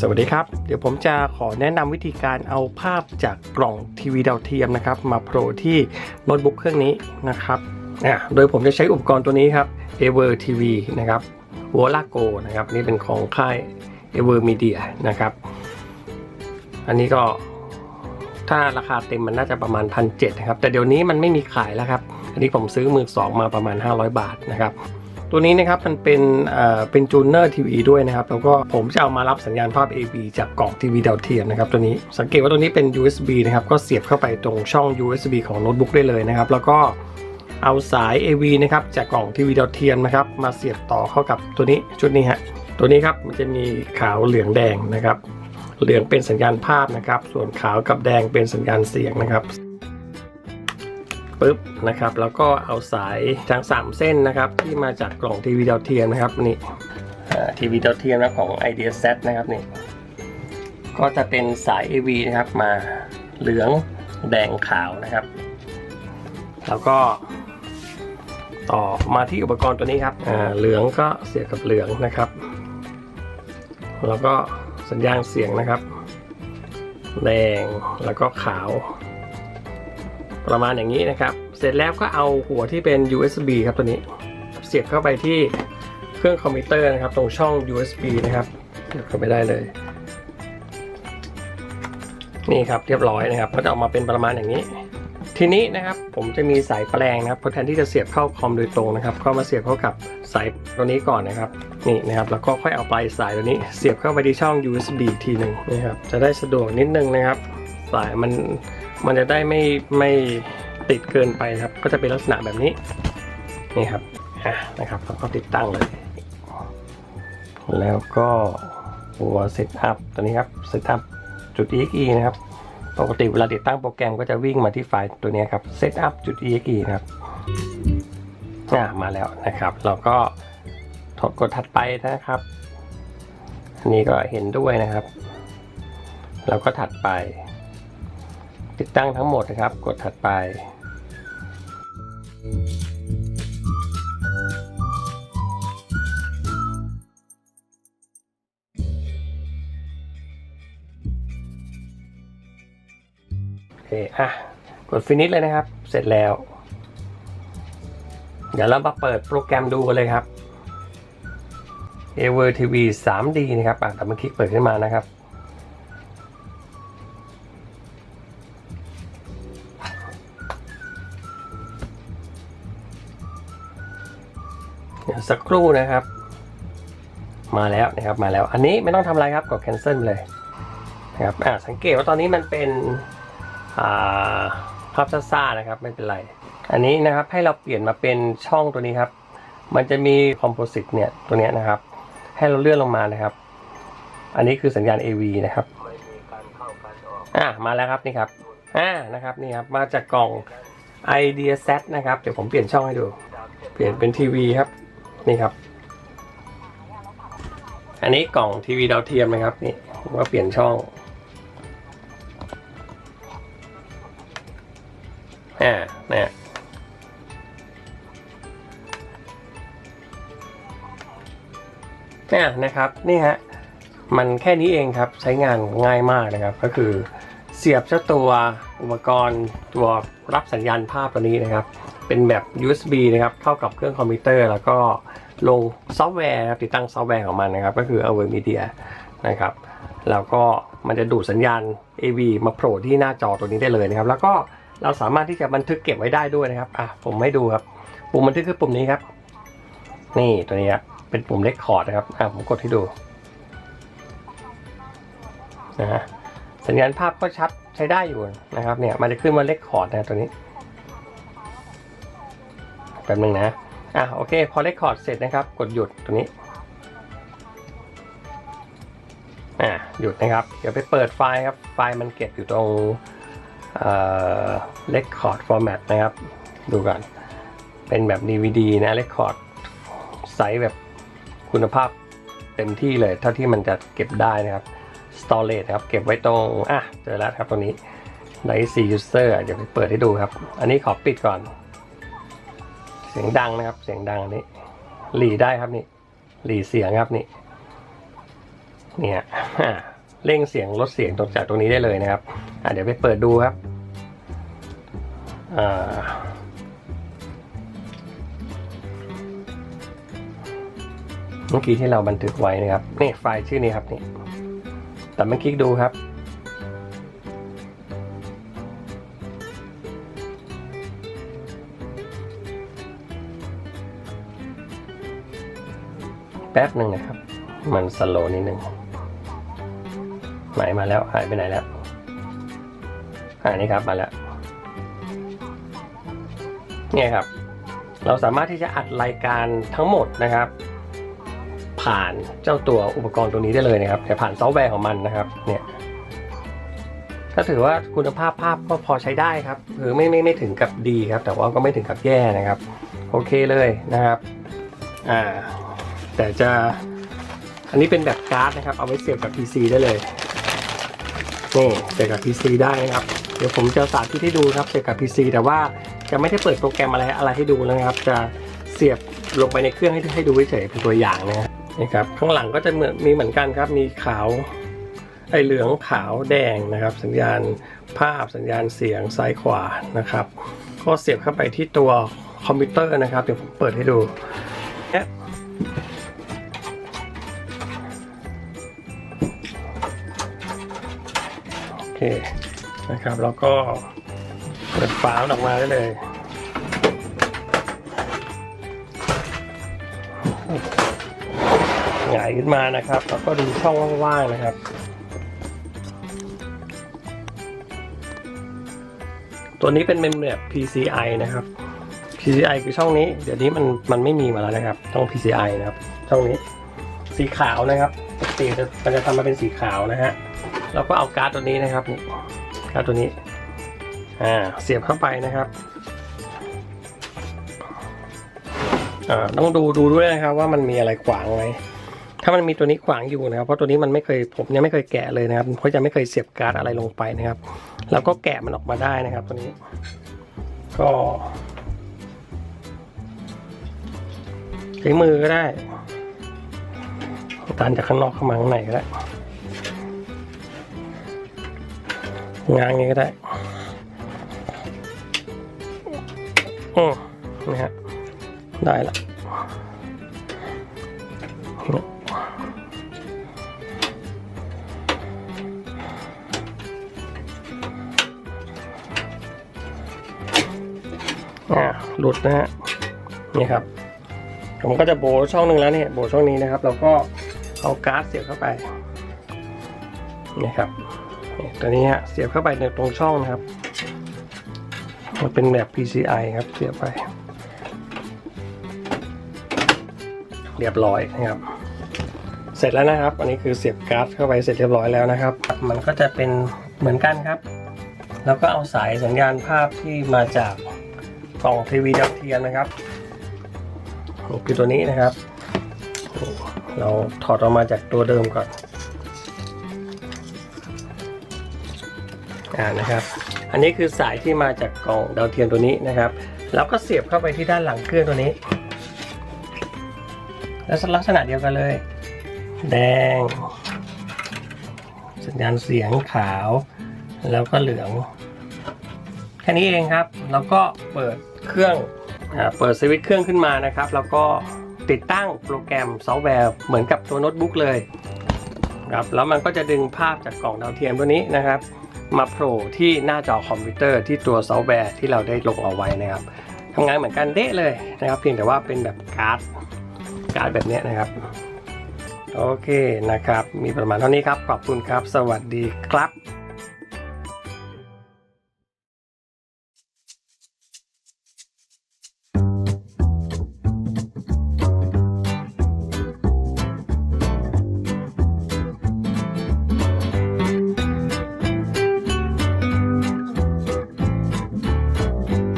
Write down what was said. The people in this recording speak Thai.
สวัสดีครับ เดี๋ยวผมจะขอแนะนำวิธีการเอาภาพจากกล่องทีวีดาวเทียมนะครับ มาโผล่ที่โน้ตบุ๊กเครื่องนี้นะครับโดยผมจะใช้อุปกรณ์ตัวนี้ครับ e v e r TV นะครับ w o l a g o นะครับ นี่เป็นของค่าย e v e r Media นะครับ อันนี้ก็ถ้าราคาเต็มมันน่าจะประมาณ1 7 0 0นะครับ แต่เดี๋ยวนี้มันไม่มีขายแล้วครับ อันนี้ผมซื้อมือสองมาประมาณ 500 บาทนะครับ ตัวนี้นะครับมันเป็นเอ่อเป็นจูเนอร์ทีวีด้วยนะครับแล้วก็ผมจะเอามารับสัญญาณภาพ AV จากกล่องทีวีดาวเทียมนะครับตัวนี้สังเกตว่าตัวนี้เป็น USB นะครับก็เสียบเข้าไปตรงช่อง USB ของโน้ตบุ๊กได้เลยนะครับแล้วก็เอาสาย AV นะครับจากกล่องทีวีดาวเทียมนะครับมาเสียบต่อเข้ากับตัวนี้ชุดนี้ฮะตัวนี้ครับมันจะมีขาวเหลืองแดงนะครับเหลืองเป็นสัญญาณภาพนะครับ ส่วนขาวกับแดงเป็นสัญญาณเสียงนะครับ ปุ๊บนะครับ แล้วก็เอาสายทั้ง 3 เส้นนะครับ ที่มาจากกล่องทีวีดาวเทียมนะครับนี่ทีวีดาวเทียมนะของ Idea Set นะครับนี่ก็จะเป็นสาย AV นะครับมาเหลืองแดงขาวนะครับ แล้วก็ต่อมาที่อุปกรณ์ตัวนี้ครับอ่าเหลืองก็เสียบกับเหลืองนะครับ แล้วก็สัญญาณเสียงนะครับ แดงแล้วก็ขาว ประมาณอย่างนี้นะครับ เสร็จแล้วก็เอาหัวที่เป็น USB ครับตัวนี้ เสียบเข้าไปที่เครื่องคอมพิวเตอร์นะครับ ตรงช่อง USB นะครับเสียบเข้าไปได้เลย นี่ครับเรียบร้อยนะครับ ก็จะออกมาเป็นประมาณอย่างนี้ ทีนี้นะครับผมจะมีสายแปลงนะครับแทนที่จะเสียบเข้าคอมโดยตรงนะครับ ก็มาเสียบเข้ากับสายตัวนี้ก่อนนะครับ นี่นะครับแล้วก็ค่อยเอาปลายสายตัวนี้ เสียบเข้าไปที่ช่อง USB อีกทีหนึ่งนะครับจะได้สะดวกนิดนึงนะครับ สายมันมันจะได้ไม่ไม่ติดเกินไปนะครับ ก็จะเป็นลักษณะแบบนี้นี่ครับอะนะครับแล้วก็ติดตั้งเลย แล้วก็ตัวเซตอัพตัวนี้ครับเซตอัพจุด exe นะครับ ปกติเวลาติดตั้งโปรแกรมก็จะวิ่งมาที่ไฟล์ตัวนี้ครับ setup จุด exe นะครับอ่ามาแล้วนะครับ เราก็ถดกดถัดไปนะครับ อันนี้ก็เห็นด้วยนะครับ แล้วก็ถัดไป ติดตั้งทั้งหมดนะครับ กดถัดไป โอเค อะ กดฟินิชเลยนะครับ เสร็จแล้ว เดี๋ยวเรามาเปิดโปรแกรมดูกันเลยครับ a v e r TV 3D นะครับอะแต่เมื่อคลิกเปิดขึ้นมานะครับ สักครู่นะครับ มาแล้วนะครับมาแล้ว อันนี้ไม่ต้องทำอะไรครับกด cancel เลยนะครับอ่าสังเกตว่าตอนนี้มันเป็นอ่าภาพซ่าๆนะครับไม่เป็นไร อันนี้นะครับให้เราเปลี่ยนมาเป็นช่องตัวนี้ครับ มันจะมี composite เนี่ยตัวเนี้ยนะครับ ให้เราเลื่อนลงมานะครับ อันนี้คือสัญญาณ AV นะครับอ่ามาแล้วครับนี่ครับอ่านะครับนี่ครับมาจากกล่อง Idea Set นะครับ เดี๋ยวผมเปลี่ยนช่องให้ดู เปลี่ยนเป็นทีวีครับ นี่ครับ อันนี้กล่องทีวีดาวเทียมนะครับนี่ผมก็เปลี่ยนช่องอ่าเนี่ยเนี่ยนะครับนี่ฮะมันแค่นี้เองครับใช้งานง่ายมากนะครับ ก็คือเสียบเจ้าตัวอุปกรณ์ตัว รับสัญญาณภาพตัวนี้นะครับ เป็นแบบ USB นะครับเข้ากับเครื่องคอมพิวเตอร์ แล้วก็ลงซอฟต์แวร์นะครับติดตั้งซอฟต์แวร์ของมันนะครับ ก็คือ a w e r Media นะครับ แล้วก็มันจะดูดสัญญาณ AV มาโผล่ที่หน้าจอตัวนี้ได้เลยนะครับ แล้วก็เราสามารถที่จะบันทึกเก็บไว้ได้ด้วยนะครับอะผมให้ดูครับ ปุ่มบันทึกคือปุ่มนี้ครับ นี่ตัวนี้ครับเป็นปุ่มเลคคอร์ดนะครับอะผมกดให้ดูนะฮะสัญญาณภาพก็ชัด ใช้ได้อยู่นะครับเนี่ยมันจะขึ้นมาเลคคอร์ดนะตัวนี้แป๊บนึงนะอะโอเค พอเลคคอร์ดเสร็จนะครับ กดหยุดตรงนี้อะหยุดนะครับ เดี๋ยวไปเปิดไฟล์ครับ ไฟล์มันเก็บอยู่ตรงเอ่อ record format นะครับ ดูก่อน เป็นแบบ DVD นะ record ไซส์แบบคุณภาพเต็มที่เลย เท่าที่มันจะเก็บได้นะครับ storage ครับ เก็บไว้ตรง อะ เจอแล้วครับตรงนี้ใน C user เดี๋ยวไปเปิดให้ดูครับ อันนี้ขอปิดก่อน เสียงดังนะครับ เสียงดังอันนี้ หลีได้ครับนี่ หลีเสียงครับนี่ เนี่ยเร่งเสียงลดเสียงตรงจากตรงนี้ได้เลยนะครับ อะเดี๋ยวไปเปิดดูครับอ่าเมื่อกี้ที่เราบันทึกไว้นะครับ นี่ไฟล์ชื่อนี้ครับนี่ แต่เมื่อคลิกดูครับ แป๊บหนึ่งนะครับ มันสโลว์นิดหนึ่งไหนมาแล้วหายไปไหนแล้วหายนี่ครับมาแล้วเนี่ยครับ เราสามารถที่จะอัดรายการทั้งหมดนะครับ ผ่านเจ้าตัวอุปกรณ์ตัวนี้ได้เลยนะครับแต่ผ่านซอฟต์แวร์ของมันนะครับ เนี่ยก็ถือว่าคุณภาพภาพก็พอใช้ได้ครับคือไม่ไม่ไม่ถึงกับดีครับ แต่ว่าก็ไม่ถึงกับแย่นะครับ โอเคเลยนะครับอ่าแต่จะอันนี้เป็นแบบการ์ดนะครับ เอาไว้เสียบกับ PC ได้เลยนี่เสียบกับ PC ได้นะครับ เดี๋ยวผมจะสาธิตให้ดูครับเสียบกับ PC แต่ว่าจะไม่ได้เปิดโปรแกรมอะไรอะไรให้ดูนะครับ จะเสียบลงไปในเครื่องให้ให้ดูเฉยเป็นตัวอย่างนะฮะ นี่ครับข้างหลังก็จะเหมือนมีเหมือนกันครับ มีขาวไอเหลืองขาวแดงนะครับ สัญญาณภาพสัญญาณเสียงซ้ายขวานะครับ ก็เสียบเข้าไปที่ตัวคอมพิวเตอร์นะครับ เดี๋ยวผมเปิดให้ดูเนี่ยโอเคนะครับแล้วก็เปิดฝาออกมาได้เลย หงายขึ้นมานะครับ แล้วก็ดูช่องว่างๆนะครับ ตัวนี้เป็นเมนแบบ PCI นะครับ PCI คือช่องนี้ เดี๋ยวนี้มันมันไม่มีมาแล้วนะครับ ช่อง PCI นะครับ ช่องนี้สีขาวนะครับปกติจะมันจะทำมาเป็นสีขาวนะฮะเราก็เอาการ์ดตัวนี้นะครับนี่การ์ดตัวนี้อ่าเสียบเข้าไปนะครับอ่าต้องดูดูด้วยนะครับว่ามันมีอะไรขวางไหม ถ้ามันมีตัวนี้ขวางอยู่นะครับ เพราะตัวนี้มันไม่เคยผมยังไม่เคยแกะเลยนะครับ เพราะจะไม่เคยเสียบการ์ดอะไรลงไปนะครับแล้วก็แกะมันออกมาได้นะครับ ตัวนี้ ก็ใช้มือก็ได้ตันจากข้างนอกเข้ามาข้างในก็ได้งานนี้ก็ได้อืมนี่ฮะได้ละ อ่าหลุดนะฮะนี่ครับ ผมก็จะโบช่องหนึ่งแล้วเนี่ยโบช่องนี้นะครับ เราก็เอาการ์ดเสียบเข้าไปนี่ครับนี่ตัวนี้ฮะเสียบเข้าไปในตรงช่องนะครับมันเป็นแบบ PCI ครับเสียบไป เรียบร้อยนะครับ เสร็จแล้วนะครับ อันนี้คือเสียบการ์ดเข้าไปเสร็จเรียบร้อยแล้วนะครับ มันก็จะเป็นเหมือนกันครับ แล้วก็เอาสายสัญญาณภาพที่มาจาก กล่องทีวีดาวเทียมนะครับคือตัวนี้นะครับ เราถอดออกมาจากตัวเดิมก่อนอ่านะครับ อันนี้คือสายที่มาจากกล่องดาวเทียมตัวนี้นะครับ แล้วก็เสียบเข้าไปที่ด้านหลังเครื่องตัวนี้ แล้วลักษณะเดียวกันเลย แดง สัญญาณเสียงขาว แล้วก็เหลือง ค่นี้เองครับแล้วก็เปิดเครื่องเปิดสวิตช์เครื่องขึ้นมานะครับ แล้วก็ติดตั้งโปรแกรมซอฟต์แวร์เหมือนกับตัวโน้ตบุ๊กเลยครับแล้วมันก็จะดึงภาพจากกล่องดาวเทียมตัวนี้นะครับ มาโผล่ที่หน้าจอคอมพิวเตอร์ที่ตัวซอฟต์แวร์ที่เราได้ลงเอาไว้นะครับทำงานเหมือนกันเด้เลยนะครับ เพียงแต่ว่าเป็นแบบการ์ดการ์ดแบบนี้นะครับ โอเคนะครับ มีประมาณเท่านี้ครับ ขอบคุณครับ สวัสดีครับ